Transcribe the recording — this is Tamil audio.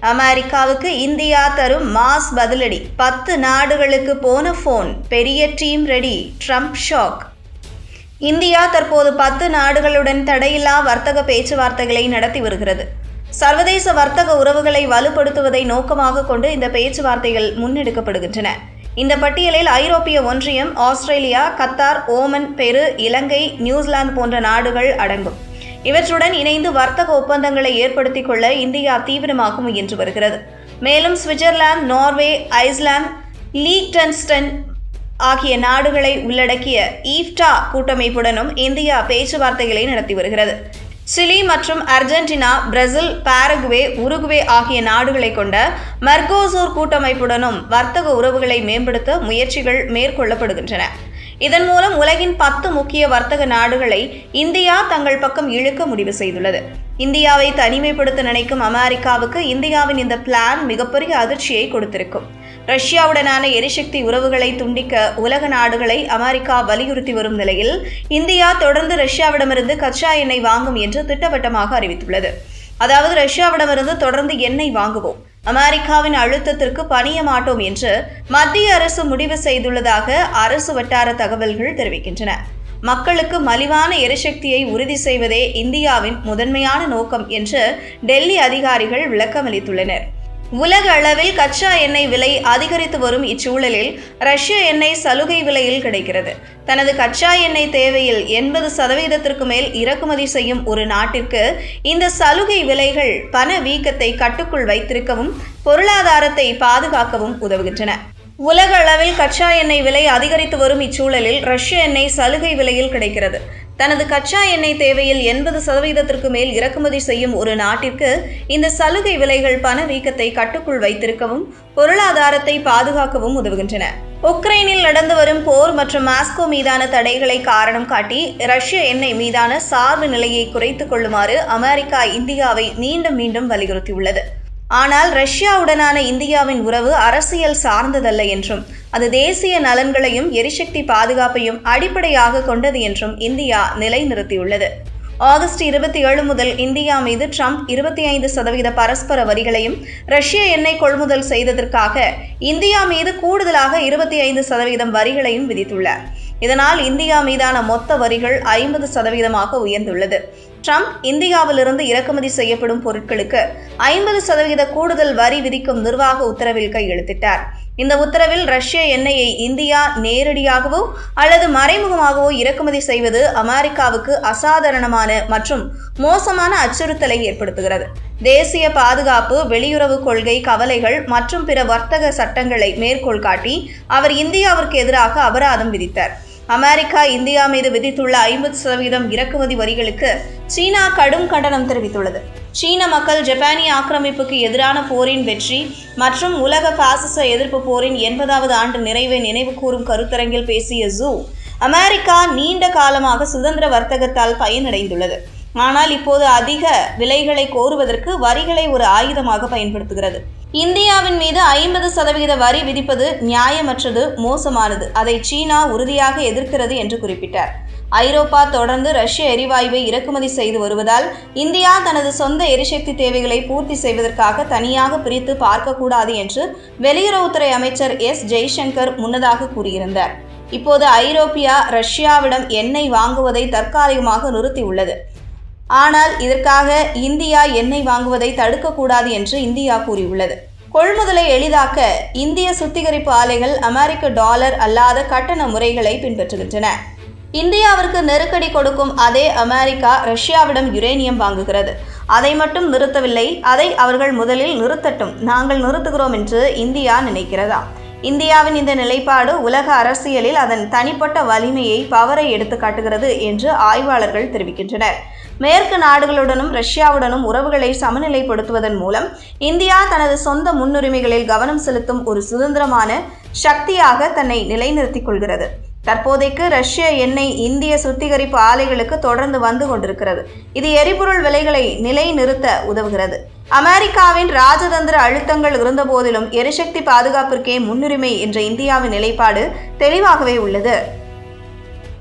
அமெரிக்காவுக்கு இந்தியா தரும் மாஸ் பதிலடி. பத்து நாடுகளுக்கு போன போன் பெரிய team ready Trump shock India தற்போது பத்து நாடுகளுடன் தடையில்லா வர்த்தக பேச்சுவார்த்தைகளை நடத்தி வருகிறது. சர்வதேச வர்த்தக உறவுகளை வலுப்படுத்துவதை நோக்கமாக கொண்டு இந்த பேச்சுவார்த்தைகள் முன்னெடுக்கப்படுகின்றன. இந்த பட்டியலில் ஐரோப்பிய ஒன்றியம் ஆஸ்திரேலியா கத்தார் ஓமன் பெரு இலங்கை நியூசிலாந்து போன்ற நாடுகள் அடங்கும். இவற்றுடன் இணைந்து வர்த்தக ஒப்பந்தங்களை ஏற்படுத்திக் கொள்ள இந்தியா தீவிரமாக முயன்று வருகிறது. மேலும் சுவிட்சர்லாந்து நார்வே ஐஸ்லாந்து லீக்டன்ஸ்டன் ஆகிய நாடுகளை உள்ளடக்கிய ஈஃப்டா கூட்டமைப்புடனும் இந்தியா பேச்சுவார்த்தைகளை நடத்தி வருகிறது. சிலி மற்றும் அர்ஜென்டினா பிரேசில் பாரகுவே உருகுவே ஆகிய நாடுகளை கொண்ட மெர்கோசூர் கூட்டமைப்புடனும் வர்த்தக உறவுகளை மேம்படுத்த முயற்சிகள் மேற்கொள்ளப்படுகின்றன. இதன் மூலம் உலகின் பத்து முக்கிய வர்த்தக நாடுகளை இந்தியா தங்கள் பக்கம் இழுக்க முடிவு செய்துள்ளது. இந்தியாவை தனிமைப்படுத்த நினைக்கும் அமெரிக்காவுக்கு இந்தியாவின் இந்த பிளான் மிகப்பெரிய அதிர்ச்சியை கொடுத்திருக்கும். ரஷ்யாவுடனான எரிசக்தி உறவுகளை துண்டிக்க உலக நாடுகளை அமெரிக்கா வலியுறுத்தி வரும் நிலையில் இந்தியா தொடர்ந்து ரஷ்யாவிடமிருந்து கச்சா எண்ணெய் வாங்கும் என்று திட்டவட்டமாக அறிவித்துள்ளது. அதாவது ரஷ்யாவிடமிருந்து தொடர்ந்து எண்ணெய் வாங்குவோம். அமெரிக்காவின் அழுத்தத்திற்கு பணிய மாட்டோம் என்று மத்திய அரசு முடிவு செய்துள்ளதாக அரசு வட்டார தகவல்கள் தெரிவிக்கின்றன. மக்களுக்கு மலிவான எரிசக்தியை உறுதி செய்வதே இந்தியாவின் முதன்மையான நோக்கம் என்று டெல்லி அதிகாரிகள் விளக்கமளித்துள்ளனர். உலக அளவில் கச்சா எண்ணெய் விலை அதிகரித்து வரும் இச்சூழலில் ரஷ்ய எண்ணெய் சலுகை விலையில் கிடைக்கிறது. தனது கச்சா எண்ணெய் தேவையில் எண்பது சதவீதத்திற்கு மேல் இறக்குமதி செய்யும் ஒரு நாட்டிற்கு இந்த சலுகை விலைகள் பண வீக்கத்தை கட்டுக்குள் வைத்திருக்கவும் பொருளாதாரத்தை பாதுகாக்கவும் உதவுகின்றன. உலக அளவில் கச்சா எண்ணெய் விலை அதிகரித்து வரும் இச்சூழலில் ரஷ்ய எண்ணெய் சலுகை விலையில் கிடைக்கிறது. தனது கச்சா எண்ணெய் தேவையில் எண்பது சதவீதத்திற்கு மேல் இறக்குமதி செய்யும் ஒரு நாட்டிற்கு இந்த சலுகை விலைகள் பணவீக்கத்தை கட்டுக்குள் வைத்திருக்கவும் பொருளாதாரத்தை பாதுகாக்கவும் உதவுகின்றன. உக்ரைனில் நடந்து வரும் போர் மற்றும் மாஸ்கோ மீதான தடைகளை காரணம் காட்டி ரஷ்ய எண்ணெய் மீதான சார்பு நிலையை குறைத்துக் கொள்ளுமாறு அமெரிக்கா இந்தியாவை மீண்டும் மீண்டும் வலியுறுத்தியுள்ளது. ஆனால் ரஷ்யாவுடனான இந்தியாவின் உறவு அரசியல் சார்ந்ததல்ல என்றும் அது தேசிய நலன்களையும் எரிசக்தி பாதுகாப்பையும் அடிப்படையாக கொண்டது என்றும் இந்தியா நிலைநிறுத்தியுள்ளது. ஆகஸ்ட் இருபத்தி ஏழு முதல் இந்தியா மீது ட்ரம்ப் இருபத்தி ஐந்து சதவீத பரஸ்பர வரிகளையும் ரஷ்ய எண்ணெய் கொள்முதல் செய்ததற்காக இந்தியா மீது கூடுதலாக இருபத்தி ஐந்து சதவீதம் வரிகளையும் விதித்துள்ளார். இதனால் இந்தியா மீதான மொத்த வரிகள் ஐம்பது சதவீதமாக உயர்ந்துள்ளது. ட்ரம்ப் இந்தியாவிலிருந்து இறக்குமதி செய்யப்படும் பொருட்களுக்கு ஐம்பது சதவீத கூடுதல் வரி விதிக்கும் நிர்வாக உத்தரவில் கையெழுத்திட்டார். இந்த உத்தரவில் ரஷ்ய எண்ணெயை இந்தியா நேரடியாகவோ அல்லது மறைமுகமாகவோ இறக்குமதி செய்வது அமெரிக்காவுக்கு அசாதாரணமான மற்றும் மோசமான அச்சுறுத்தலை ஏற்படுத்துகிறது. தேசிய பாதுகாப்பு வெளியுறவு கொள்கை கவலைகள் மற்றும் பிற வர்த்தக சட்டங்களை மேற்கோள் காட்டி அவர் இந்தியாவிற்கு எதிராக அபராதம் விதித்தார். அமெரிக்கா இந்தியா மீது விதித்துள்ள ஐம்பது சதவீதம் இறக்குமதி வரிகளுக்கு சீனா கடும் கண்டனம் தெரிவித்துள்ளது. சீன மக்கள் ஜப்பானிய ஆக்கிரமிப்புக்கு எதிரான போரின் வெற்றி மற்றும் உலக பாசிச எதிர்ப்பு போரின் எண்பதாவது ஆண்டு நிறைவை நினைவு கூறும் கருத்தரங்கில் பேசிய ஜூ அமெரிக்கா நீண்ட காலமாக சுதந்திர வர்த்தகத்தால் பயனடைந்துள்ளது. ஆனால் இப்போது அதிக விலைகளை கோருவதற்கு வரிகளை ஒரு ஆயுதமாக பயன்படுத்துகிறது. இந்தியாவின் மீது ஐம்பது சதவிகித வரி விதிப்பது நியாயமற்றது மோசமானது. அதை சீனா உறுதியாக எதிர்க்கிறது என்று குறிப்பிட்டார். ஐரோப்பா தொடர்ந்து ரஷ்ய எரிவாயுவை இறக்குமதி செய்து வருவதால் இந்தியா தனது சொந்த எரிசக்தி தேவைகளை பூர்த்தி செய்வதற்காக தனியாக பிரித்து பார்க்கக்கூடாது என்று வெளியுறவுத்துறை அமைச்சர் எஸ். ஜெய்சங்கர் முன்னதாக கூறியிருந்தார். இப்போது ஐரோப்பியா ரஷ்யாவிடம் எண்ணெய் வாங்குவதை தற்காலிகமாக நிறுத்தியுள்ளது. ஆனால் இதற்காக இந்தியா எண்ணெய் வாங்குவதை தடுக்கக்கூடாது என்று இந்தியா கூறியுள்ளது. கொள்முதலை எளிதாக்க இந்திய சுத்திகரிப்பு ஆலைகள் அமெரிக்க டாலர் அல்லாத கட்டண முறைகளை பின்பற்றுகின்றன. இந்தியாவிற்கு நெருக்கடி கொடுக்கும் அதே அமெரிக்கா ரஷ்யாவிடம் யுரேனியம் வாங்குகிறது. அதை மட்டும் நிறுத்தவில்லை அதை அவர்கள் முதலில் நிறுத்தட்டும் நாங்கள் நிறுத்துகிறோம் என்று இந்தியா நினைக்கிறதா? இந்தியாவின் இந்த நிலைப்பாடு உலக அரசியலில் அதன் தனிப்பட்ட வலிமையை பவரை எடுத்து காட்டுகிறது என்று ஆய்வாளர்கள் தெரிவிக்கின்றனர். மேற்கு நாடுகளுடனும் ரஷ்யாவுடனும் உறவுகளை சமநிலைப்படுத்துவதன் மூலம் இந்தியா தனது சொந்த முன்னுரிமைகளில் கவனம் செலுத்தும் ஒரு சுதந்திரமான சக்தியாக தன்னை நிலைநிறுத்திக் கொள்கிறது. தற்போதைக்கு ரஷ்ய எண்ணெய் இந்திய சுத்திகரிப்பு ஆலைகளுக்கு தொடர்ந்து வந்து கொண்டிருக்கிறது. இது எரிபொருள் விலைகளை நிலைநிறுத்த உதவுகிறது. அமெரிக்காவின் ராஜதந்திர அழுத்தங்கள் இருந்தபோதிலும் எரிசக்தி பாதுகாப்பிற்கே முன்னுரிமை என்ற இந்தியாவின் நிலைப்பாடு தெளிவாகவே உள்ளது.